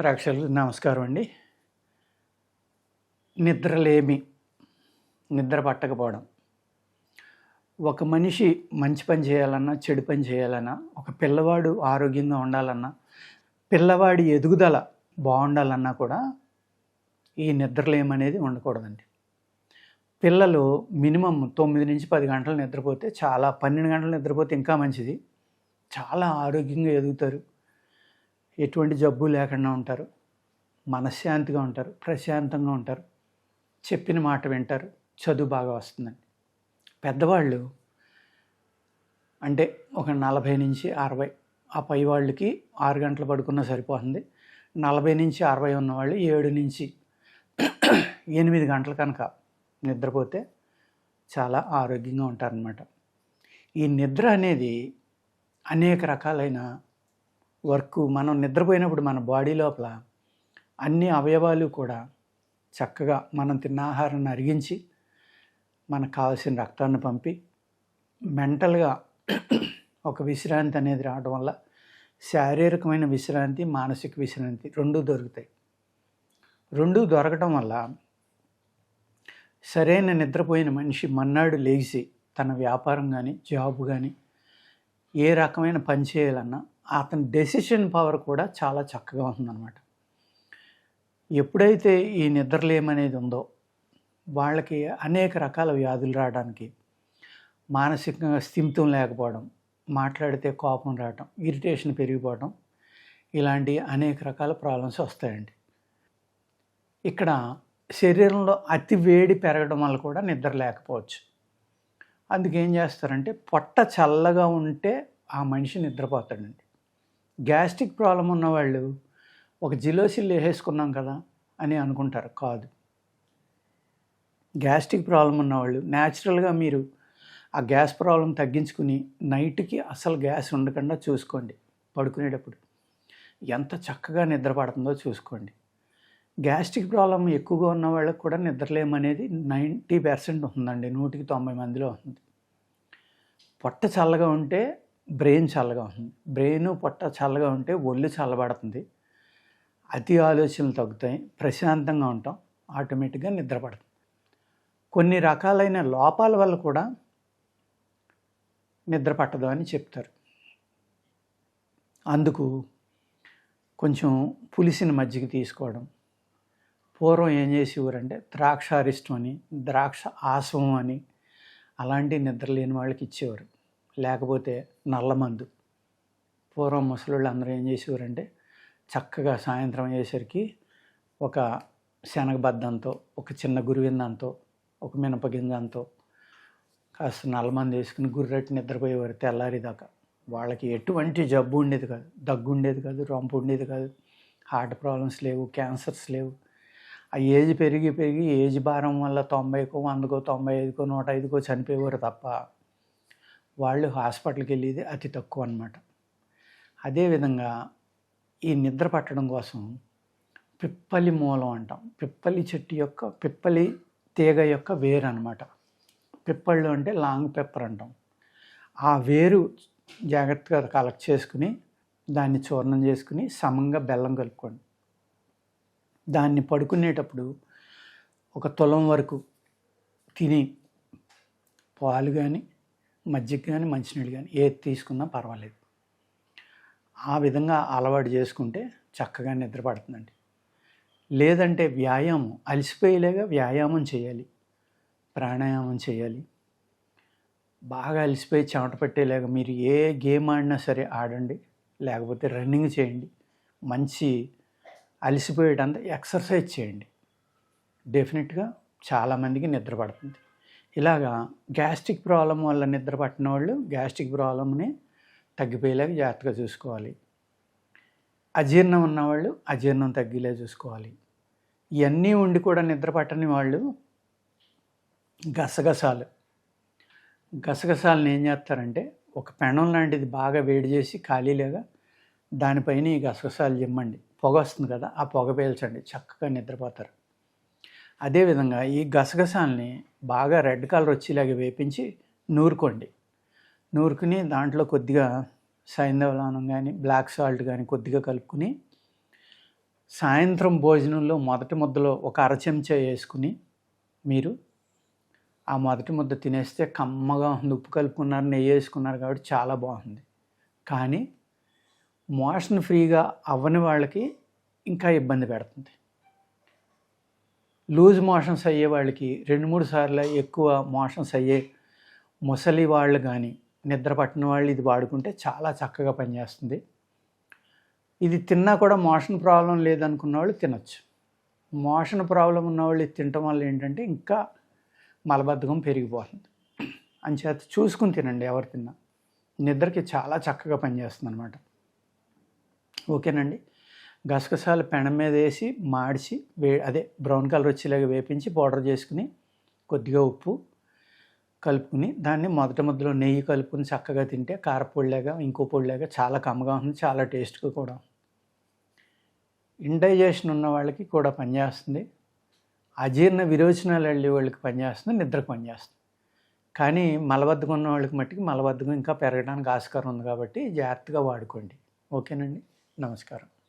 ప్రేక్షకులకు నమస్కారం అండి. నిద్రలేమి నిద్ర పట్టకపోవడం. ఒక మనిషి మంచి పని చేయాలన్నా చెడు పని చేయాలన్నా ఒక పిల్లవాడు ఆరోగ్యంగా ఉండాలన్నా పిల్లవాడి ఎదుగుదల బాగుండాలన్నా కూడా ఈ నిద్రలేమి అనేది ఉండకూడదండి. పిల్లలు మినిమం తొమ్మిది నుంచి పది గంటలు నిద్రపోతే చాలా పన్నెండు గంటలు నిద్రపోతే ఇంకా మంచిది. చాలా ఆరోగ్యంగా ఎదుగుతారు. ఎటువంటి జబ్బు లేకుండా ఉంటారు. మనశ్శాంతిగా ఉంటారు. ప్రశాంతంగా ఉంటారు. చెప్పిన మాట వింటారు. చదువు బాగా వస్తుందండి. పెద్దవాళ్ళు అంటే ఒక నలభై నుంచి అరవై ఆ పై వాళ్ళకి ఆరు గంటలు పడుకున్నా సరిపోతుంది. నలభై నుంచి అరవై ఉన్న వాళ్ళు ఏడు నుంచి ఎనిమిది గంటల కనుక నిద్రపోతే చాలా ఆరోగ్యంగా ఉంటారనమాట ఈ నిద్ర అనేది అనేక రకాలైన వర్క్ మనం నిద్రపోయినప్పుడు మన బాడీ లోపల అన్ని అవయవాలు కూడా చక్కగా మనం తిన్న ఆహారాన్ని అరిగించి మనకు కావాల్సిన రక్తాన్ని పంపి మెంటల్గా ఒక విశ్రాంతి అనేది రావడం వల్ల శారీరకమైన విశ్రాంతి మానసిక విశ్రాంతి రెండూ దొరుకుతాయి. రెండు దొరకడం వల్ల సరైన నిద్రపోయిన మనిషి మన్నాడు లేచి తన వ్యాపారం కానీ జాబ్ కానీ ఏ రకమైన పని చేయాలన్నా అతని డెసిషన్ పవర్ కూడా చాలా చక్కగా ఉందన్నమాట ఎప్పుడైతే ఈ నిద్రలేమనేది ఉందో వాళ్ళకి అనేక రకాల వ్యాధులు రావడానికి మానసికంగా స్థిమితం లేకపోవడం మాట్లాడితే కోపం రావడం ఇరిటేషన్ పెరిగిపోవడం ఇలాంటి అనేక రకాల ప్రాబ్లమ్స్ వస్తాయండి. ఇక్కడ శరీరంలో అతి వేడి పెరగడం వల్ల కూడా నిద్ర లేకపోవచ్చు. అందుకేం చేస్తారంటే పొట్ట చల్లగా ఉంటే ఆ మనిషి నిద్రపోతాడండి. గ్యాస్ట్రిక్ ప్రాబ్లం ఉన్నవాళ్ళు ఒక జిలోసిల్ వేసేసుకున్నాం కదా అని అనుకుంటారు. కాదు. గ్యాస్ట్రిక్ ప్రాబ్లం ఉన్నవాళ్ళు న్యాచురల్గా మీరు ఆ గ్యాస్ ప్రాబ్లం తగ్గించుకుని నైట్కి అసలు గ్యాస్ ఉండకుండా చూసుకోండి పడుకునేటప్పుడు. ఎంత చక్కగా నిద్ర పడుతుందో చూసుకోండి. గ్యాస్ట్రిక్ ప్రాబ్లం ఎక్కువగా ఉన్న వాళ్ళకి కూడా నిద్రలేమనేది నైంటీ పర్సెంట్ ఉందండి. నూటికి తొంభై మందిలో ఉంది. పొట్ట చల్లగా ఉంటే బ్రెయిన్ చల్లగా ఉంటుంది. బ్రెయిన్ పొట్ట చల్లగా ఉంటే ఒళ్ళు చల్లబడుతుంది. అతి ఆలోచనలు తగ్గుతాయి. ప్రశాంతంగా ఉంటాం. ఆటోమేటిక్గా నిద్రపడుతుంది కొన్ని రకాలైన లోపాల వల్ల కూడా నిద్ర పట్టదు అని చెప్తారు. అందుకు కొంచెం పులిసిన మజ్జిగ తీసుకోవడం. పూర్వం ఏం చేసేవారంటే ద్రాక్షారిష్టం అని ద్రాక్ష ఆసవం అని అలాంటి నిద్ర లేని వాళ్ళకి ఇచ్చేవారు. లేకపోతే నల్లమందు. పూర్వం ముసలోళ్ళు అందరూ ఏం చేసేవారంటే చక్కగా సాయంత్రం అయ్యేసరికి ఒక శనగబద్దంతో ఒక చిన్న గురువిందంతో ఒక మినపగింజంతో కాస్త నల్లమంది వేసుకుని గుర్రెట్టు నిద్రపోయేవారు తెల్లారిదాకా. వాళ్ళకి ఎటువంటి జబ్బు ఉండేది కాదు. దగ్గు ఉండేది కాదు రొంపు ఉండేది కాదు. హార్ట్ ప్రాబ్లమ్స్ లేవు క్యాన్సర్స్ లేవు. ఆ ఏజ్ పెరిగి పెరిగి ఏజ్ భారం వల్ల తొంభైకో వందకో తొంభై ఐదుకో నూట ఐదుకో చనిపోయేవారు తప్ప వాళ్ళు హాస్పిటల్కి వెళ్ళేది అతి తక్కువ అనమాట అదేవిధంగా ఈ నిద్ర పట్టడం కోసం పిప్పలి మూలం అంటాం. పిప్పలి చెట్టు యొక్క పిప్పలి తీగ యొక్క వేరు అనమాట పిప్పళ్ళు అంటే లాంగ్ పెప్పర్ అంటాం. ఆ వేరు జాగ్రత్తగా కలెక్ట్ చేసుకుని దాన్ని చూర్ణం చేసుకుని సమంగా బెల్లం కలుపుకోండి. దాన్ని పడుకునేటప్పుడు ఒక తులం వరకు తిని పాలు కానీ మజ్జిగ కానీ మంచినీళ్ళు కానీ ఏది తీసుకున్నా పర్వాలేదు. ఆ విధంగా అలవాటు చేసుకుంటే చక్కగా నిద్ర పడుతుందండి. లేదంటే వ్యాయామం అలసిపోయేలాగా వ్యాయామం చేయాలి. ప్రాణాయామం చేయాలి. బాగా అలసిపోయి చెమట పట్టేలాగా మీరు ఏ గేమ్ ఆడినా సరే ఆడండి. లేకపోతే రన్నింగ్ చేయండి. మంచి అలసిపోయేటంత ఎక్సర్సైజ్ చేయండి. డెఫినెట్గా చాలామందికి నిద్ర పడుతుంది. ఇలాగా గ్యాస్ట్రిక్ ప్రాబ్లం వల్ల నిద్ర పట్టిన వాళ్ళు గ్యాస్ట్రిక్ ప్రాబ్లమ్ని తగ్గిపోయేలాగా జాగ్రత్తగా చూసుకోవాలి. అజీర్ణం ఉన్నవాళ్ళు అజీర్ణం తగ్గేలా చూసుకోవాలి. ఇవన్నీ ఉండి కూడా నిద్ర పట్టని వాళ్ళు గసగసాలు. గసగసాలను ఏం చేస్తారంటే ఒక పెనం లాంటిది బాగా వేడి చేసి ఖాళీలాగా దానిపైన ఈ గసగసాలు జిమ్మండి. పొగ వస్తుంది కదా ఆ పొగ పీల్చండి చక్కగా నిద్రపోతారు. అదేవిధంగా ఈ గసగసాలని బాగా రెడ్ కలర్ వచ్చేలాగా వేపించి నూరుకోండి. నూరుకుని దాంట్లో కొద్దిగా సైంధవలానం కానీ బ్లాక్ సాల్ట్ కానీ కొద్దిగా కలుపుకుని సాయంత్రం భోజనంలో మొదటి ముద్దలో ఒక అర చెంచా వేసుకుని మీరు ఆ మొదటి ముద్ద తినేస్తే కమ్మగా ఉంది. ఉప్పు కలుపుకున్నారు నెయ్యి వేసుకున్నారు కాబట్టి చాలా బాగుంది. కానీ మోషన్ ఫ్రీగా అవ్వని వాళ్ళకి ఇంకా ఇబ్బంది పెడుతుంది. లూజ్ మోషన్స్ అయ్యే వాళ్ళకి రెండు మూడు సార్లు ఎక్కువ మోషన్స్ అయ్యే ముసలి వాళ్ళు కానీ నిద్ర పట్టిన వాళ్ళు ఇది వాడుకుంటే చాలా చక్కగా పనిచేస్తుంది. ఇది తిన్నా కూడా మోషన్ ప్రాబ్లం లేదనుకున్న వాళ్ళు తినొచ్చు. మోషన్ ప్రాబ్లం ఉన్నవాళ్ళు ఇది తినటం వల్ల ఏంటంటే ఇంకా మలబద్ధకం పెరిగిపోతుంది. అంచేత చూసుకుని తినండి ఎవరు తిన్నా. నిద్రకి చాలా చక్కగా పనిచేస్తుంది అనమాట ఓకేనండి. గసగసాలు పెనం మీద వేసి మాడిచి వే అదే బ్రౌన్ కలర్ వచ్చేలాగా వేపించి పౌడర్ చేసుకుని కొద్దిగా ఉప్పు కలుపుకుని దాన్ని మొదట ముద్దలో నెయ్యి కలుపుకుని చక్కగా తింటే కారపొడిలాగా ఇంకో పొడిలాగా చాలా కమ్మగా ఉంటుంది చాలా టేస్ట్గా కూడా ఇండైజేషన్ ఉన్న వాళ్ళకి కూడా పనిచేస్తుంది. అజీర్ణ విరోచనాలు వెళ్ళే వాళ్ళకి పనిచేస్తుంది నిద్రకు పనిచేస్తుంది. కానీ మలబద్ధకం ఉన్న వాళ్ళకి మట్టికి మలబద్ధకం ఇంకా పెరగడానికి ఆస్కారం ఉంది కాబట్టి జాగ్రత్తగా వాడుకోండి. ఓకేనండి. నమస్కారం.